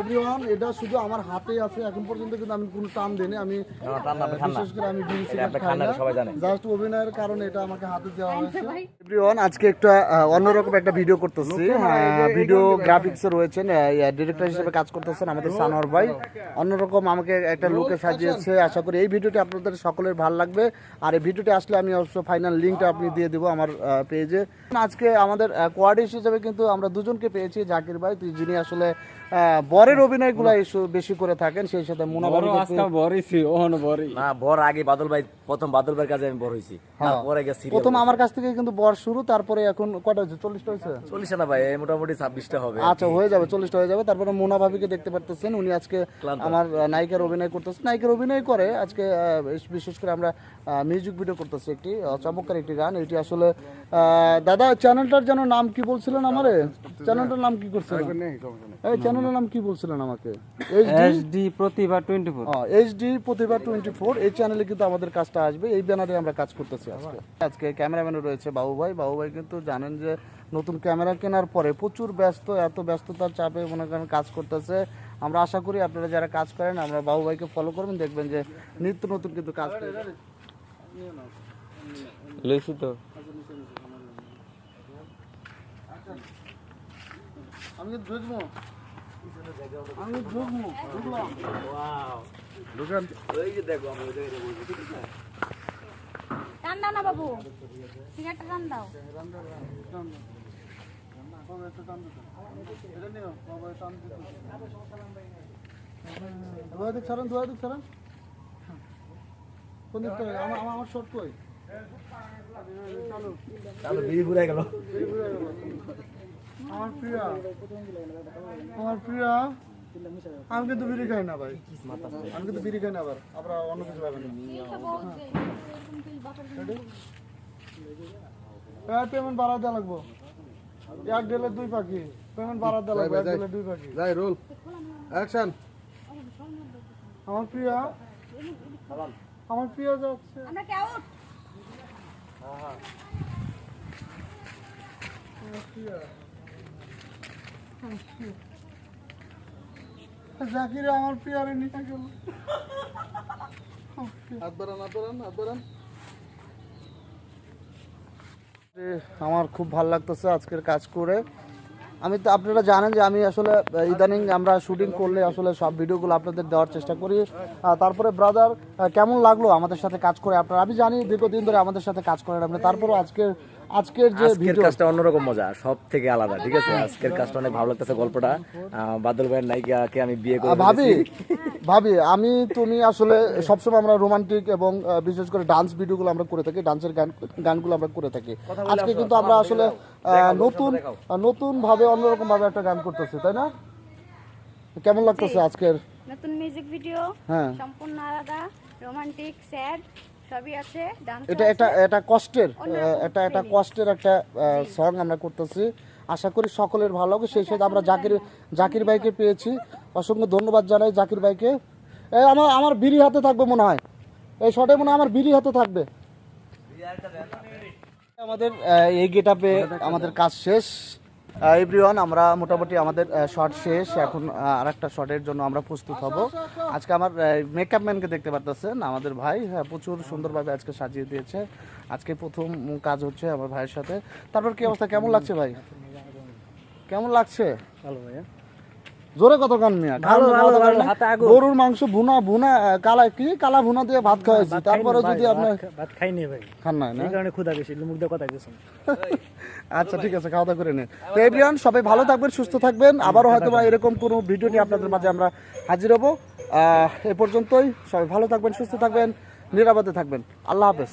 Everyone এটা শুধু আমার হাতেই আছে এখন পর্যন্ত কিন্তু আমি কোনো টান দিইনি। আমি। বিশেষ করে আমি বিড়ি সিগারেট খাই না। জাস্ট অভিনয়ের কারণে এটা আমাকে হাতে দেওয়া হয়েছে। এভরিওয়ান আজকে একটা অন্যরকম একটা ভিডিও করতেছি। ভিডিও গ্রাফিক্স রয়েছেন ডিরেক্টর হিসেবে কাজ করতেছেন আমাদের সানোয়ার ভাই। অন্যরকম আমাকে একটা লুকে সাজিয়েছে। আশা করি এই ভিডিওটি আপনাদের সকলের ভালো লাগবে। আর এই ভিডিওটি আসলে আমি অবশ্য ফাইনাল লিঙ্কটা আপনি দিয়ে দেবো আমার পেজে আজকে আমাদের কোয়ার্ডিস হিসেবে কিন্তু আমরা দুজনকে পেয়েছি জাকির ভাই তুই যিনি আসলে বরের অভিনয়গুলো বেশি করে থাকেন সেই সাথে মুনাবাড়ি আজকে বড়ইছি ওহন বড়ই না বর আগে বাদল ভাই প্রথম বাদল ভাইয়ের কাছে আমি বড় হয়েছি। পরে গেছি প্রথম আমার কাছ থেকে কিন্তু বর শুরু তারপরে এখন কটা হয়েছে? চল্লিশটা হয়েছে? চল্লিশ না ভাই এই মোটামুটি ছাব্বিশটা হবে আচ্ছা হয়ে যাবে চল্লিশটা হয়ে যাবে। তারপরে মোনা ভাবিকে দেখতে পারতেছেন উনি আজকে আমার নায়িকার অভিনয় করতেছেন নায়িকার অভিনয় করে আজকে বিশেষ করে আমরা মিউজিক ভিডিও করতেছি একটি চমৎকার একটি গান। এটি আসলে আহ, দাদা চ্যানেলটার যেন নাম কি বলছিলেন আমারে? চ্যানেলটার নাম কি করছিলেন? এই চ্যানেলের নাম কি বলছিলেন আমাকে? এইচডি প্রতিভা 24 হ্যাঁ এইচডি প্রতিভা টোয়েন্টি ফোর এই চ্যানেলে কিন্তু আমাদের কাজটা আসবে এই ব্যানারে আমরা কাজ করতেছি আজকে। আজকে ক্যামেরাম্যানও রয়েছে বাবু ভাই বাবু ভাই কিন্তু জানেন যে নতুন ক্যামেরা কেনার পরে প্রচুর ব্যস্ত এত ব্যস্ততার চাপে মনে করেন কাজ করতেছে। আমরা আশা করি আপনারা যারা কাজ করেন আমরা বাবু ভাইকে ফলো করবেন দেখবেন যে নিত্য নতুন কিন্তু কাজ করে লইছি তো। আমি ঢুকবো আমি ঢুকবো। ঢুকলাম ওই যে দেখো আমি ওই জায়গায় বলছি ঠিক আছে? টান দাও না বাবু। সিগারেটটা টান দাও। ধোয়া দিক ছাড়েন ধোয়া দিক ছাড়েন। কোন দিকটা? আমার আমার- আমার শর্ট কই? তাহলে বিড়ি পুরাই গেল। আমার প্রিয়া আমার প্রিয়া আমি কিন্তু বিড়ি খাই না ভাই। আমি কিন্তু বিড়ি খাই না আবার আবার অন্য কিছু পেমেন্ট বাড়া দেওয়া লাগবো। এক ডেলে দুই পাখি। পেমেন্ট বাড়া দেওয়া লাগবে এক ডেলে দুই পাখি। যাই রোল। অ্যাকশন আমার প্রিয়া আমার প্রিয়া যাচ্ছে। আমরা কি আউট জাকিরে আমার প্রিয়ারে নিয়ে গেল। আমার খুব ভালো লাগতেছে আজকের কাজ করে। আমি তো আপনারা জানেন যে আমি আসলে ইদানিং আমরা শুটিং করলে আসলে সব ভিডিওগুলো আপনাদের দেওয়ার চেষ্টা করি। তারপরে ব্রাদার কেমন লাগল আমাদের সাথে কাজ করে আপনারা? আমি জানি দীর্ঘদিন ধরে আমাদের সাথে কাজ করেন আপনি তারপরে আজকের আজকের যে ভিডিও কাজটা অন্যরকম মজা সব থেকে আলাদা ঠিক আছে? আজকের কাজটা অনেক ভালো লাগতেছে গল্পটা। বাদল ভাইয়ের নায়িকাকে আমি বিয়ে করে ভাবি ভাবি আমি তুমি আসলে সবসময় আমরা রোমান্টিক এবং বিশেষ করে ডান্স ভিডিওগুলো আমরা করে থাকি ডান্সের গান গানগুলো আমরা করে থাকি। আজকে কিন্তু আমরা আসলে নতুন নতুন ভাবে অন্যরকম ভাবে একটা গান করতেছে তাই না? কেমন লাগতেছে আজকের? নতুন মিউজিক ভিডিও হ্যাঁ। সম্পূর্ণ আলাদা রোমান্টিক স্যাড সবই আছে ডান্স এটা একটা এটা কষ্টের এটা একটা কষ্টের একটা সং আমরা করতেছি। আশা করি সকলের ভালো লাগে সেই সাথে আমরা জাকির জাকির ভাইকে পেয়েছি। অসংখ্য ধন্যবাদ জানাই জাকির ভাইকে। এই আমার আমার বিড়ি হাতে থাকবে মনে হয়। এই শটে মনে হয় আমার বিড়ি হাতে থাকবে। আমাদের এই গেটআপে আমাদের কাজ শেষ। এভরিওয়ান আমরা মোটামুটি আমাদের শর্ট শেষ। এখন আর একটা শর্টের জন্য আমরা প্রস্তুত হব। আজকে আমার মেকআপ ম্যানকে দেখতে পারতেছেন আমাদের ভাই। হ্যাঁ প্রচুর সুন্দরভাবে আজকে সাজিয়ে দিয়েছে। আজকে প্রথম কাজ হচ্ছে আমার ভাইয়ের সাথে। তারপর কি অবস্থা? কেমন লাগছে ভাই? কেমন লাগছে? ভালো ভাইয়া। জোরে কত কান মিয়া? ভালো, ভালো, ভালো। গরুর মাংস ভুনা ভুনা কালা কি কালা ভুনা দিয়ে ভাত খাওয়াইছি? তারপরে যদি আপনার ভাত খাইনি ভাই। খান নাই না? এই কারণে ক্ষুধা বেশি মুখ দিয়ে কথা গেছেন আচ্ছা ঠিক আছে খাওয়া দাওয়া করে নিন। তো এভরিওয়ান সবাই ভালো থাকবেন সুস্থ থাকবেন। আবারও হয়তো বা এরকম কোনো ভিডিও নিয়ে আপনাদের মাঝে আমরা হাজির হব। আহ, এ পর্যন্তই সবাই ভালো থাকবেন সুস্থ থাকবেন নিরাপদে থাকবেন। আল্লাহ হাফেজ।